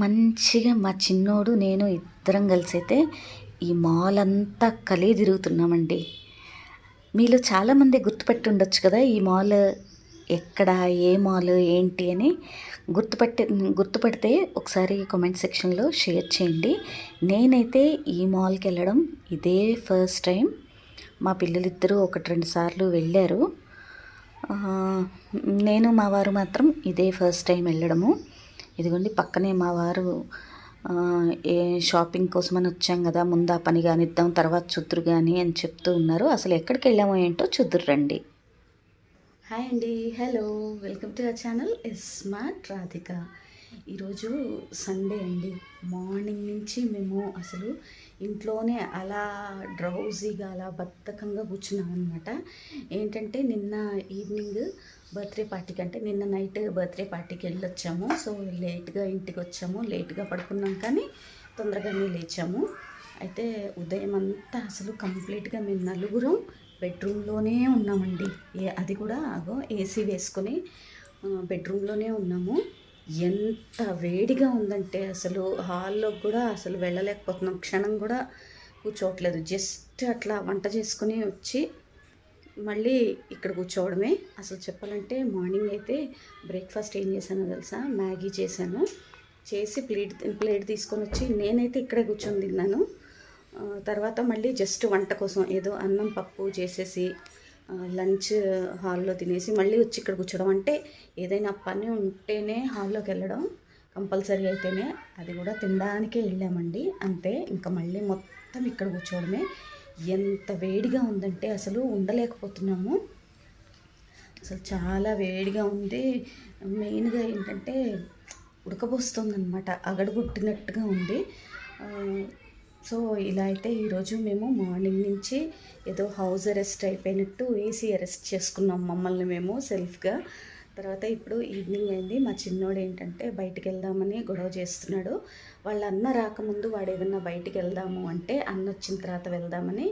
మంచిగా మా చిన్నోడు నేను ఇద్దరం కలిసి అయితే ఈ మాల్ అంతా కలిగి తిరుగుతున్నామండి. మీలో చాలామంది గుర్తుపెట్టి ఉండొచ్చు కదా ఈ మాల్ ఎక్కడ ఏ మాల్ ఏంటి అని. గుర్తుపట్టి గుర్తుపడితే ఒకసారి కామెంట్ సెక్షన్లో షేర్ చేయండి. నేనైతే ఈ మాల్కి వెళ్ళడం ఇదే ఫస్ట్ టైం. మా పిల్లలిద్దరూ ఒకటి రెండు సార్లు వెళ్ళారు. నేను మా వారు మాత్రం ఇదే ఫస్ట్ టైం వెళ్ళడము. ఇదిగోండి పక్కనే మా వారు ఏ షాపింగ్ కోసమని వచ్చాం కదా ముందు ఆ పని కానిద్దాం తర్వాత చూద్దురు కానీ అని చెప్తూ ఉన్నారు. అసలు ఎక్కడికి వెళ్ళామో ఏంటో చూద్దురు రండి. హాయ్ అండి hello welcome to our channel Smart Radhika. ఈరోజు సండే అండి. మార్నింగ్ నుంచి మేము అసలు ఇంట్లోనే అలా డ్రౌజీగా అలా బద్ధకంగా కూర్చున్నాం అనమాట ఏంటంటే నిన్న ఈవినింగ్ బర్త్డే పార్టీకి అంటే నిన్న నైట్ బర్త్డే పార్టీకి వెళ్ళొచ్చాము. సో లేట్గా ఇంటికి వచ్చాము. లేట్గా పడుకున్నాం కానీ తొందరగానే లేచాము. అయితే ఉదయం అంతా అసలు కంప్లీట్గా మేము నలుగురం బెడ్రూమ్లోనే ఉన్నామండి. ఏ అది కూడా అగో ఏసీ వేసుకొని బెడ్రూమ్లోనే ఉన్నాము. ఎంత వేడిగా ఉందంటే అసలు హాల్లో కూడా అసలు వెళ్ళలేకపోతున్నాం. క్షణం కూడా కూర్చోవట్లేదు. జస్ట్ అట్లా వంట చేసుకుని వచ్చి మళ్ళీ ఇక్కడ కూర్చోవడమే. అసలు చెప్పాలంటే మార్నింగ్ అయితే బ్రేక్ఫాస్ట్ ఏం చేశానో తెలుసా? మ్యాగీ చేశాను. చేసి ప్లేట్ ప్లేట్ తీసుకొని వచ్చి నేనైతే ఇక్కడే కూర్చొని తిన్నాను. తర్వాత మళ్ళీ జస్ట్ వంట కోసం ఏదో అన్నం పప్పు చేసేసి లంచ్ హాల్లో తినేసి మళ్ళీ వచ్చి ఇక్కడ కూర్చోవడం అంటే ఏదైనా పని ఉంటేనే హాల్లోకి వెళ్ళడం కంపల్సరీ అయితేనే అది కూడా తినడానికే వెళ్ళామండి. అంతే ఇంకా మళ్ళీ మొత్తం ఇక్కడ కూర్చోవడమే. ఎంత వేడిగా ఉందంటే అసలు ఉండలేకపోతున్నాము. అసలు చాలా వేడిగా ఉంది. మెయిన్గా ఏంటంటే ఉడకబోస్తుంది అనమాట అగడగొట్టినట్టుగా ఉంది. సో ఇలా అయితే ఈరోజు మేము మార్నింగ్ నుంచి ఏదో హౌస్ అరెస్ట్ అయిపోయినట్టు ఏసీ అరెస్ట్ చేసుకున్నాం మమ్మల్ని మేము సెల్ఫ్గా. తర్వాత ఇప్పుడు ఈవినింగ్ అయింది. మా చిన్నోడు ఏంటంటే బయటికి వెళ్దామని గొడవ చేస్తున్నాడు. వాళ్ళ అన్న రాకముందు వాడు ఏదన్నా బయటికి వెళ్దాము అంటే అన్న వచ్చిన తర్వాత వెళ్దామని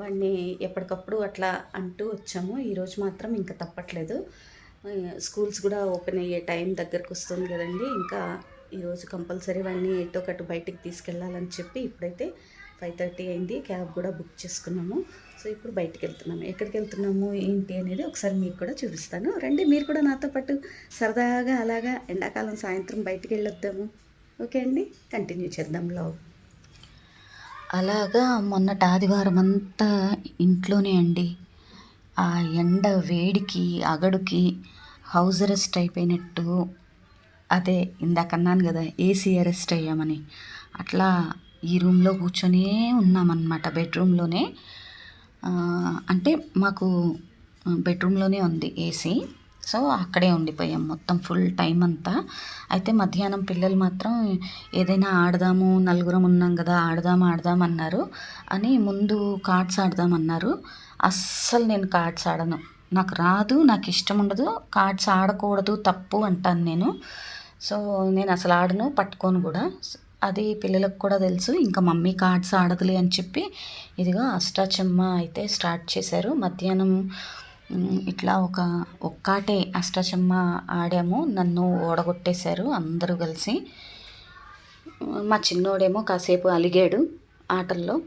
వాడిని ఎప్పటికప్పుడు అట్లా అంటూ వచ్చాము. ఈరోజు మాత్రం ఇంకా తప్పట్లేదు. స్కూల్స్ కూడా ఓపెన్ అయ్యే టైం దగ్గరకు వస్తుంది కదండి. ఇంకా ఈరోజు కంపల్సరీ వాడిని ఎటో ఒకటి బయటికి తీసుకెళ్ళాలని చెప్పి ఇప్పుడైతే ఫైవ్ థర్టీ అయింది. క్యాబ్ కూడా బుక్ చేసుకున్నాము. సో ఇప్పుడు బయటికి వెళ్తున్నాము. ఎక్కడికి వెళ్తున్నాము ఏంటి అనేది ఒకసారి మీకు కూడా చూపిస్తాను. రండి మీరు కూడా నాతో పాటు సరదాగా అలాగా ఎండాకాలం సాయంత్రం బయటికి వెళ్ళొద్దాము. ఓకే అండి? కంటిన్యూ చేద్దాం లవ్ అలాగా మొన్నటి ఆదివారం అంతా ఇంట్లోనే అండి. ఆ ఎండ వేడికి అగడుకి హౌస్ అరెస్ట్ అయిపోయినట్టు అదే ఇందాక అన్నాను కదా ఏసీ అరెస్ట్ అయ్యామని. అట్లా ఈ రూమ్లో కూర్చొనే ఉన్నామన్నమాట బెడ్రూమ్లోనే. అంటే మాకు బెడ్రూమ్లోనే ఉంది ఏసీ. సో అక్కడే ఉండిపోయాం మొత్తం ఫుల్ టైం అంతా. అయితే మధ్యాహ్నం పిల్లలు మాత్రం ఏదైనా ఆడదాము నలుగురం ఉన్నాం కదా ఆడదాం ఆడదాం అన్నారు. అని ముందు కార్డ్స్ ఆడదామన్నారు అస్సలు నేను కార్డ్స్ ఆడను. నాకు రాదు నాకు ఇష్టం ఉండదు. కార్డ్స్ ఆడకూడదు తప్పు అంటాను నేను. సో నేను అసలు ఆడను పట్టుకోను కూడా. అది పిల్లలకు కూడా తెలుసు. ఇంకా మమ్మీ కార్డ్స్ ఆడదులే అని చెప్పి ఇదిగో అష్టాచమ్మ అయితే స్టార్ట్ చేశారు. మధ్యాహ్నం ఇట్లా ఒక ఒక్కాటే అష్టాచమ్మ ఆడాము. నన్ను ఓడగొట్టేశారు అందరూ కలిసి. మా చిన్నోడేమో కాసేపు అలిగాడు ఆటల్లో.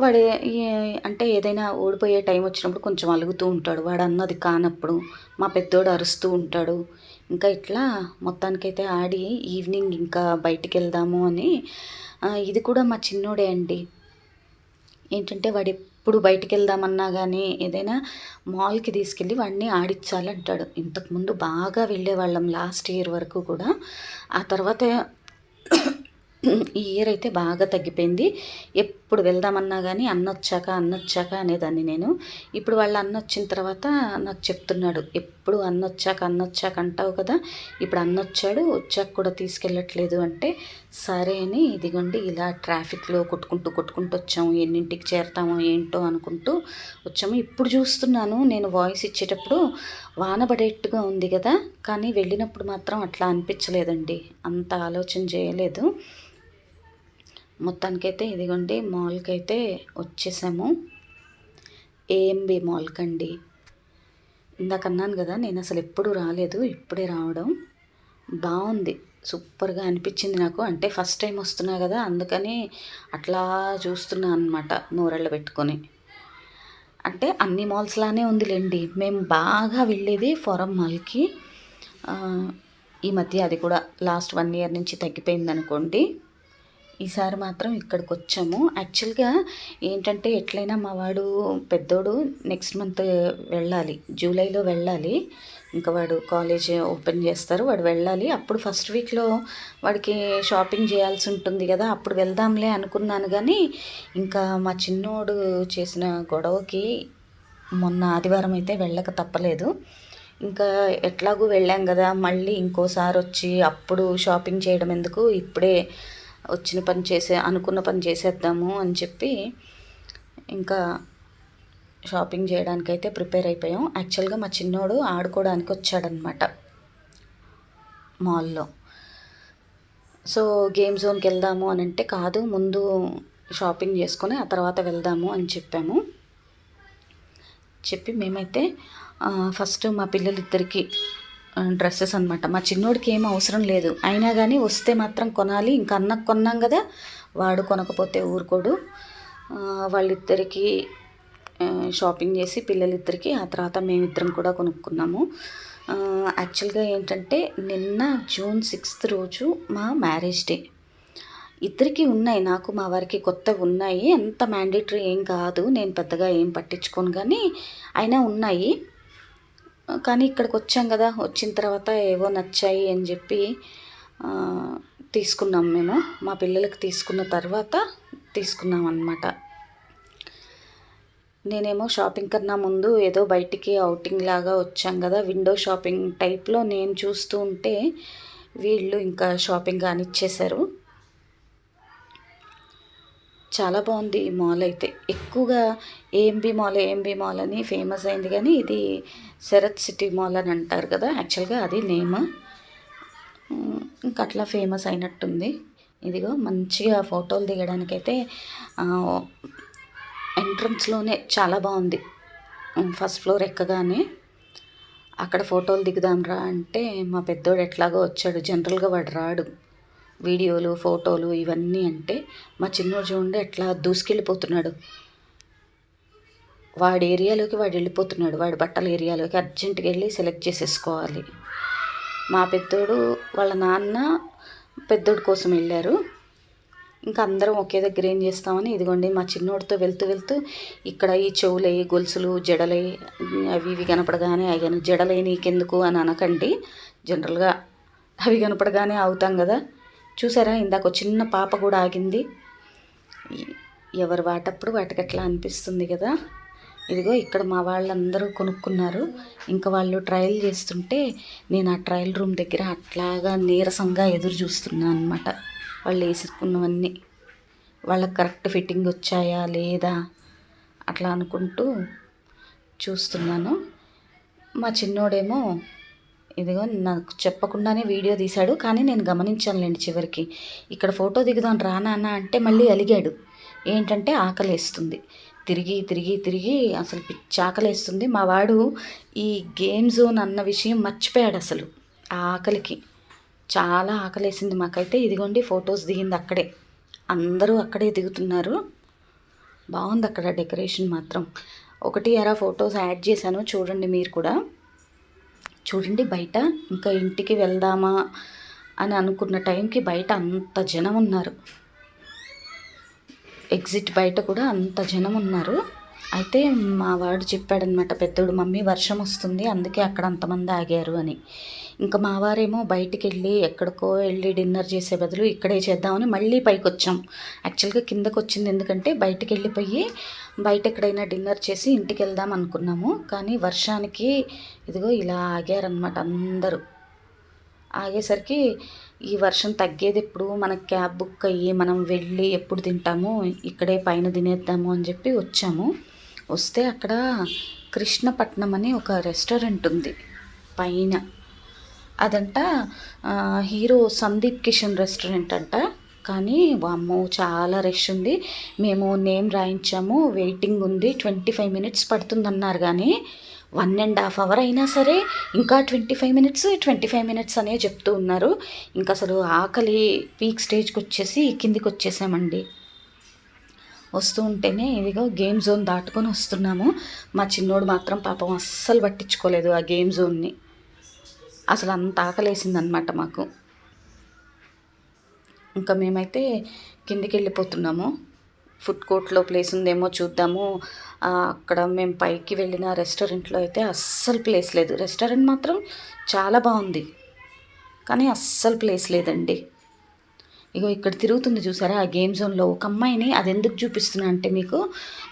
వాడు ఏ- అంటే ఏదైనా ఓడిపోయే టైం వచ్చినప్పుడు కొంచెం అలుగుతూ ఉంటాడు. వాడు అన్నది కానప్పుడు మా పెద్దోడు అరుస్తూ ఉంటాడు. ఇంకా ఇట్లా మొత్తానికైతే ఆడి ఈవినింగ్ ఇంకా బయటికి వెళ్దాము అని ఇది కూడా మా చిన్నోడే అండి. ఏంటంటే వాడు ఎప్పుడు బయటికి వెళ్దామన్నా కానీ ఏదైనా మాల్కి తీసుకెళ్ళి వాడిని ఆడిచ్చాలంటాడు. ఇంతకుముందు బాగా వెళ్ళేవాళ్ళం లాస్ట్ ఇయర్ వరకు కూడా. ఆ తర్వాత ఈ ఇయర్ అయితే బాగా తగ్గిపోయింది. ఎప్పుడు వెళ్దామన్నా కానీ అన్న వచ్చాక అన్న వచ్చాక అనేదాన్ని నేను. ఇప్పుడు వాళ్ళ అన్న వచ్చిన తర్వాత నాకు చెప్తున్నాడు ఎప్పుడు అన్న వచ్చాక అన్న వచ్చాక అంటావు కదా ఇప్పుడు అన్న వచ్చాడు వచ్చాక కూడా తీసుకెళ్ళట్లేదు అంటే సరే అని ఇదిగోండి ఇలా ట్రాఫిక్లో కొట్టుకుంటూ కొట్టుకుంటూ వచ్చాము ఎన్నింటికి చేరతామో ఏంటో అనుకుంటూ వచ్చాము. ఇప్పుడు చూస్తున్నాను నేను వాయిస్ ఇచ్చేటప్పుడు వాన పడేట్టుగా ఉంది కదా కానీ వెళ్ళినప్పుడు మాత్రం అట్లా అనిపించలేదండి అంత ఆలోచన చేయలేదు. మొత్తానికైతే ఇదిగోండి మాల్కి అయితే వచ్చేసాము. ఏఎంబి మాల్కి అండి ఇందాక అన్నాను కదా నేను అసలు ఎప్పుడు రాలేదు ఇప్పుడే రావడం బాగుంది సూపర్గా అనిపించింది నాకు. అంటే ఫస్ట్ టైం వస్తున్నా కదా అందుకని అట్లా చూస్తున్నా అనమాట నూరెళ్ళ పెట్టుకొని. అంటే అన్ని మాల్స్లానే ఉందిలేండి. మేము బాగా వెళ్ళేది ఫోరం మాల్కి. ఈ మధ్య అది కూడా లాస్ట్ వన్ ఇయర్ నుంచి తగ్గిపోయింది అనుకోండి ఈసారి మాత్రం ఇక్కడికి వచ్చాము యాక్చువల్గా ఏంటంటే ఎట్లయినా మా వాడు పెద్దోడు నెక్స్ట్ మంత్ వెళ్ళాలి జూలైలో వెళ్ళాలి. ఇంకా వాడు కాలేజ్ ఓపెన్ చేస్తారు వాడు వెళ్ళాలి. అప్పుడు ఫస్ట్ వీక్లో వాడికి షాపింగ్ చేయాల్సి ఉంటుంది కదా అప్పుడు వెళ్దాంలే అనుకున్నాను కానీ ఇంకా మా చిన్నోడు చేసిన గొడవకి మొన్న ఆదివారం అయితే వెళ్ళక తప్పలేదు. ఇంకా ఎట్లాగూ వెళ్ళాం కదా మళ్ళీ ఇంకోసారి వచ్చి అప్పుడు షాపింగ్ చేయడం ఎందుకు? ఇప్పుడే వచ్చిన పని చేసే అనుకున్న పని చేసేద్దాము అని చెప్పి ఇంకా షాపింగ్ చేయడానికైతే ప్రిపేర్ అయిపోయాం. యాక్చువల్గా మా చిన్నోడు ఆడుకోవడానికి వచ్చాడనమాట మాల్లో. సో గేమ్ జోన్కి వెళ్దాము అని అంటే కాదు ముందు షాపింగ్ చేసుకొని ఆ తర్వాత వెళ్దాము అని చెప్పాము. చెప్పి మేమైతే ఫస్ట్ మా పిల్లలిద్దరికీ డ్రెస్సెస్ అనమాట మా చిన్నోడికి ఏం అవసరం లేదు. అయినా కానీ వస్తే మాత్రం కొనాలి. ఇంకా అన్నకు కొన్నాం కదా వాడు కొనకపోతే ఊరుకోడు. వాళ్ళిద్దరికీ షాపింగ్ చేసి పిల్లలిద్దరికి ఆ తర్వాత మేమిద్దరం కూడా కొనుక్కున్నాము. యాక్చువల్గా ఏంటంటే నిన్న జూన్ సిక్స్త్ రోజు మా మ్యారేజ్ డే ఇద్దరికి ఉన్నాయి. నాకు మా వారికి కొత్త ఉన్నాయి. అంత మ్యాండేటరీ ఏం కాదు. నేను పెద్దగా ఏం పట్టించుకోను కానీ అయినా ఉన్నాయి. కానీ ఇక్కడికి వచ్చాం కదా వచ్చిన తర్వాత ఏవో నచ్చాయి అని చెప్పి తీసుకున్నాం మేము. మా పిల్లలకి తీసుకున్న తర్వాత తీసుకున్నాం అన్నమాట నేనేమో షాపింగ్ కన్నా ముందు ఏదో బయటికి అవుటింగ్ లాగా వచ్చాం కదా విండో షాపింగ్ టైప్లో నేను చూస్తూ ఉంటే వీళ్ళు ఇంకా షాపింగ్ కానిచ్చేశారు. చాలా బాగుంది ఈ మాల్ అయితే. ఎక్కువగా ఏఎంబి మాల్ ఏఎంబి మాల్ అని ఫేమస్ అయింది కానీ ఇది శరత్ సిటీ మాల్ అని అంటారు కదా. యాక్చువల్గా అది నేమ్ ఇంకా అట్లా ఫేమస్ అయినట్టుంది. ఇదిగో మంచిగా ఫోటోలు దిగడానికైతే ఎంట్రన్స్లోనే చాలా బాగుంది. ఫస్ట్ ఫ్లోర్ ఎక్కగానే అక్కడ ఫోటోలు దిగుదాం రా అంటే మా పెద్దోడు ఎట్లాగో వచ్చాడు. జనరల్గా వాడు రాడు. వీడియోలు ఫోటోలు ఇవన్నీ అంటే మా చిన్నోడు చూడండి ఎట్లా దూసుకెళ్ళిపోతున్నాడు. వాడి ఏరియాలోకి వాడు వెళ్ళిపోతున్నాడు. వాడి బట్టల ఏరియాలోకి అర్జెంటుగా వెళ్ళి సెలెక్ట్ చేసేసుకోవాలి. మా పెద్దోడు వాళ్ళ నాన్న పెద్దోడు కోసం వెళ్ళారు. ఇంకా అందరం ఒకే దగ్గర ఏం చేస్తామని ఇదిగోండి మా చిన్నోడితో వెళ్తూ వెళ్తూ ఇక్కడ ఈ చెవులై గొలుసులు జడలై అవి ఇవి కనపడగానే అవి జడలై నీకెందుకు అని అనకండి. జనరల్గా అవి కనపడగానే అవుతాం కదా. చూసారా? ఇందాక ఒక చిన్న పాప కూడా ఆగింది. ఎవరు వాటప్పుడు వాటికట్లా అనిపిస్తుంది కదా? ఇదిగో ఇక్కడ మా వాళ్ళందరూ కొనుక్కున్నారు. ఇంకా వాళ్ళు ట్రయల్ చేస్తుంటే నేను ఆ ట్రయల్ రూమ్ దగ్గర అట్లాగా నీరసంగా ఎదురు చూస్తున్నాను అనమాట వాళ్ళు వేసుకున్నవన్నీ వాళ్ళకి కరెక్ట్ ఫిట్టింగ్ వచ్చాయా లేదా? అట్లా అనుకుంటూ చూస్తున్నాను. మా చిన్నోడేమో ఇదిగో నాకు చెప్పకుండానే వీడియో తీశాడు కానీ నేను గమనించానులేండి చివరికి. ఇక్కడ ఫోటో దిగుదాం రా అంటే మళ్ళీ అలిగాడు. ఏంటంటే ఆకలేస్తుంది. తిరిగి తిరిగి తిరిగి అసలు పిచ్చి ఆకలేస్తుంది. మా వాడు ఈ గేమ్ జోన్ అన్న విషయం మర్చిపోయాడు అసలు. ఆ ఆకలికి. చాలా ఆకలేసింది మాకైతే. ఇదిగోండి ఫొటోస్ దిగింది అక్కడే. అందరూ అక్కడే దిగుతున్నారు. బాగుంది అక్కడ డెకరేషన్ మాత్రం. ఒకటి అరా ఫొటోస్ యాడ్ చేశాను. చూడండి మీరు కూడా. చూడండి బయట ఇంకా ఇంటికి వెళ్దామా అని అనుకున్న టైంకి బయట అంత జనం ఉన్నారు. ఎగ్జిట్ బయట కూడా అంత జనం ఉన్నారు. అయితే మా వాడు చెప్పాడనమాట పెద్దోడు మమ్మీ వర్షం వస్తుంది అందుకే అక్కడ అంతమంది ఆగారు అని. ఇంకా మా వారేమో బయటికి వెళ్ళి ఎక్కడికో వెళ్ళి డిన్నర్ చేసే బదులు ఇక్కడే చేద్దామని మళ్ళీ పైకి వచ్చాం యాక్చువల్గా కిందకు వచ్చింది ఎందుకంటే బయటికి వెళ్ళిపోయి బయట ఎక్కడైనా డిన్నర్ చేసి ఇంటికి వెళ్దాం అనుకున్నాము. కానీ వర్షానికి ఇదిగో ఇలా ఆగారనమాట అందరూ. ఆగేసరికి ఈ వర్షం తగ్గేది ఎప్పుడు? మన క్యాబ్ బుక్ అయ్యి మనం వెళ్ళి ఎప్పుడు తింటాము? ఇక్కడే పైన తినేద్దాము అని చెప్పి వచ్చాము. వస్తే అక్కడ కృష్ణపట్నం అని ఒక రెస్టారెంట్ ఉంది. పైన. అదంట హీరో సందీప్ కిషన్ రెస్టారెంట్ అంట. కానీ వామ్మో చాలా రష్ ఉంది. మేము నేమ్ రాయించాము వెయిటింగ్ ఉంది. ట్వంటీ ఫైవ్ మినిట్స్ పడుతుందన్నారు కానీ వన్ అండ్ హాఫ్ అవర్ అయినా సరే ఇంకా twenty five minutes twenty five minutes అనే చెప్తూ ఉన్నారు. ఇంకా అసలు ఆకలి పీక్ స్టేజ్కి వచ్చేసి కిందికి వచ్చేసామండి. వస్తూ ఉంటేనే ఇదిగో గేమ్ జోన్ దాటుకొని వస్తున్నాము. మా చిన్నోడు మాత్రం పాపం అస్సలు పట్టించుకోలేదు ఆ గేమ్ జోన్ని అసలు అంత ఆకలేసిందనమాట మాకు. ఇంకా మేమైతే కిందికి వెళ్ళిపోతున్నాము ఫుడ్ కోర్ట్లో ప్లేస్ ఉందేమో చూద్దాము. అక్కడ మేము పైకి వెళ్ళిన రెస్టారెంట్లో అయితే అస్సలు ప్లేస్ లేదు. రెస్టారెంట్ మాత్రం చాలా బాగుంది. కానీ అస్సలు ప్లేస్ లేదండి. ఇగో ఇక్కడ తిరుగుతుంది చూసారా? ఆ గేమ్ జోన్లో ఒక అమ్మాయిని అది ఎందుకు చూపిస్తున్నా అంటే మీకు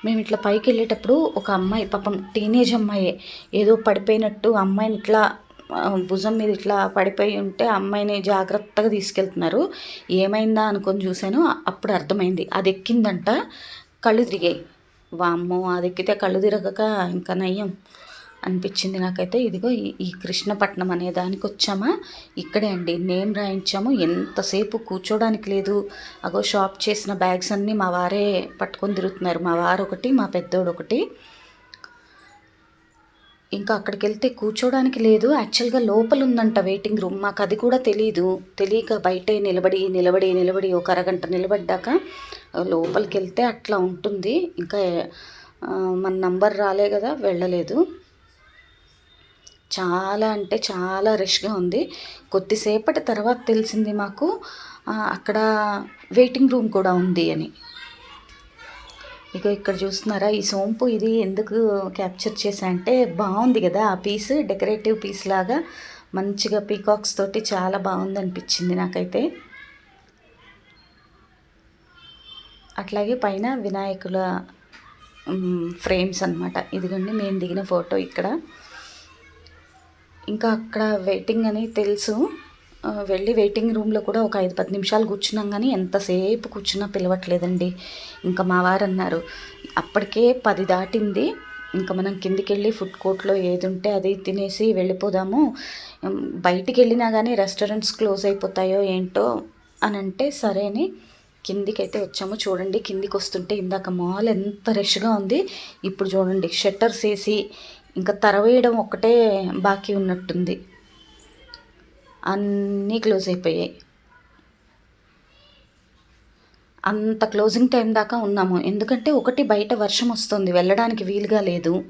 మేము ఇట్లా పైకి వెళ్ళేటప్పుడు ఒక అమ్మాయి పాపం టీనేజ్ అమ్మాయే ఏదో పడిపోయినట్టు ఆ అమ్మాయిని ఇట్లా భుజం మీద ఇట్లా పడిపోయి ఉంటే అమ్మాయిని జాగ్రత్తగా తీసుకెళ్తున్నారు. ఏమైందా అనుకొని చూశాను అప్పుడు అర్థమైంది. అది ఎక్కిందంట కళ్ళు తిరిగాయి. వామ్మో అది ఎక్కితే కళ్ళు తిరగక ఇంకా నయ్యం అనిపించింది నాకైతే. ఇదిగో ఈ- ఈ కృష్ణపట్నం అనే దానికి వచ్చామా? ఇక్కడే అండి. నేమ్ రాయించాము ఎంతసేపు కూర్చోడానికి లేదు. అగో షాప్ చేసిన బ్యాగ్స్ అన్నీ మా వారే పట్టుకొని తిరుగుతున్నారు. మా వారు ఒకటి మా పెద్దోడు ఒకటి ఇంకా అక్కడికి వెళ్తే కూర్చోడానికి లేదు. యాక్చువల్గా లోపల ఉందంట వెయిటింగ్ రూమ్. మాకు అది కూడా తెలియదు తెలియక బయటే నిలబడి నిలబడి నిలబడి ఒక అరగంట నిలబడ్డాక లోపలికి వెళ్తే అట్లా ఉంటుంది. ఇంకా మన నంబర్ రాలే కదా వెళ్ళలేదు. చాలా అంటే చాలా రష్గా ఉంది. కొద్దిసేపటి తర్వాత తెలిసింది మాకు అక్కడ వెయిటింగ్ రూమ్ కూడా ఉంది అని. ఇక ఇక్కడ చూస్తున్నారా ఈ సోంపు ఇది ఎందుకు క్యాప్చర్ చేసా అంటే బాగుంది కదా ఆ పీస్ డెకరేటివ్ పీస్ లాగా. మంచిగా పీకాక్స్ తోటి చాలా బాగుంది అనిపించింది నాకైతే. అట్లాగే పైన వినాయకుల ఫ్రేమ్స్ అన్నమాట. ఇదిగోండి మేము దిగిన ఫోటో ఇక్కడ. ఇంకా అక్కడ వెయిటింగ్ అని తెలుసు. వెళ్ళి వెయిటింగ్ రూమ్లో కూడా ఒక ఐదు పది నిమిషాలు కూర్చున్నాం కానీ ఎంతసేపు కూర్చున్నా పిలవట్లేదండి. ఇంకా మా వారు అన్నారు అప్పటికే పది దాటింది. ఇంకా మనం కిందికి వెళ్ళి ఫుడ్ కోర్ట్లో ఏది ఉంటే అది తినేసి వెళ్ళిపోదాము. బయటికి వెళ్ళినా కానీ రెస్టారెంట్స్ క్లోజ్ అయిపోతాయో ఏంటో అని అంటే సరే అని కిందికైతే వచ్చాము. చూడండి కిందికి వస్తుంటే ఇందాక మాల్ ఎంత రష్గా ఉంది. ఇప్పుడు చూడండి షట్టర్స్ వేసి ఇంకా తరవేయడం ఒక్కటే బాకీ ఉన్నట్టుంది. అన్నీ క్లోజ్ అయిపోయాయి. అంత క్లోజింగ్ టైం దాకా ఉన్నాము. ఎందుకంటే ఒకటి బయట వర్షం వస్తుంది. వెళ్ళడానికి వీలుగా లేదు.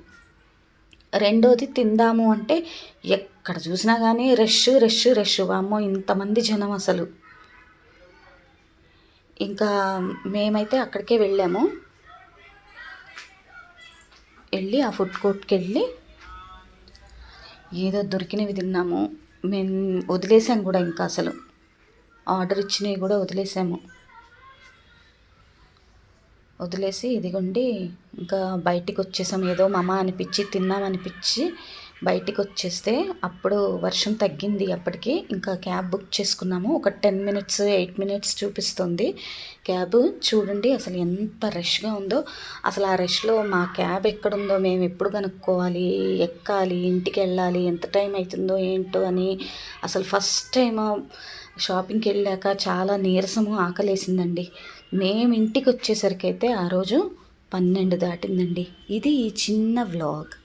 రెండోది తిందాము అంటే ఎక్కడ చూసినా కానీ రష్ రష్ రష్. వామ్మో ఇంతమంది జనం అసలు. ఇంకా మేమైతే అక్కడికే వెళ్ళాము. వెళ్ళి ఆ ఫుడ్ కోర్ట్కి వెళ్ళి ఏదో దొరికినవి తిన్నాము. మేము వదిలేసాం కూడా ఇంకా అసలు. ఆర్డర్ ఇచ్చినవి కూడా వదిలేసాము. వదిలేసి ఇదిగోండి ఇంకా బయటికి వచ్చేసాం. ఏదో మమ అనిపించి తిన్నాం అనిపించి బయటికి వచ్చేస్తే అప్పుడు వర్షం తగ్గింది అప్పటికి. ఇంకా క్యాబ్ బుక్ చేసుకున్నాము. ఒక టెన్ మినిట్స్ ఎయిట్ మినిట్స్ చూపిస్తుంది. క్యాబ్ చూడండి అసలు ఎంత రష్గా ఉందో. అసలు ఆ రష్లో మా క్యాబ్ ఎక్కడుందో మేము ఎప్పుడు కనుక్కోవాలి ఎక్కాలి ఇంటికి వెళ్ళాలి ఎంత టైం అవుతుందో ఏంటో అని అసలు ఫస్ట్ టైం షాపింగ్కి వెళ్ళాక చాలా నీరసము ఆకలేసిందండి. మేము ఇంటికి వచ్చేసరికి అయితే ఆ రోజు పన్నెండు దాటిందండి. ఇది ఈ చిన్న వ్లాగ్.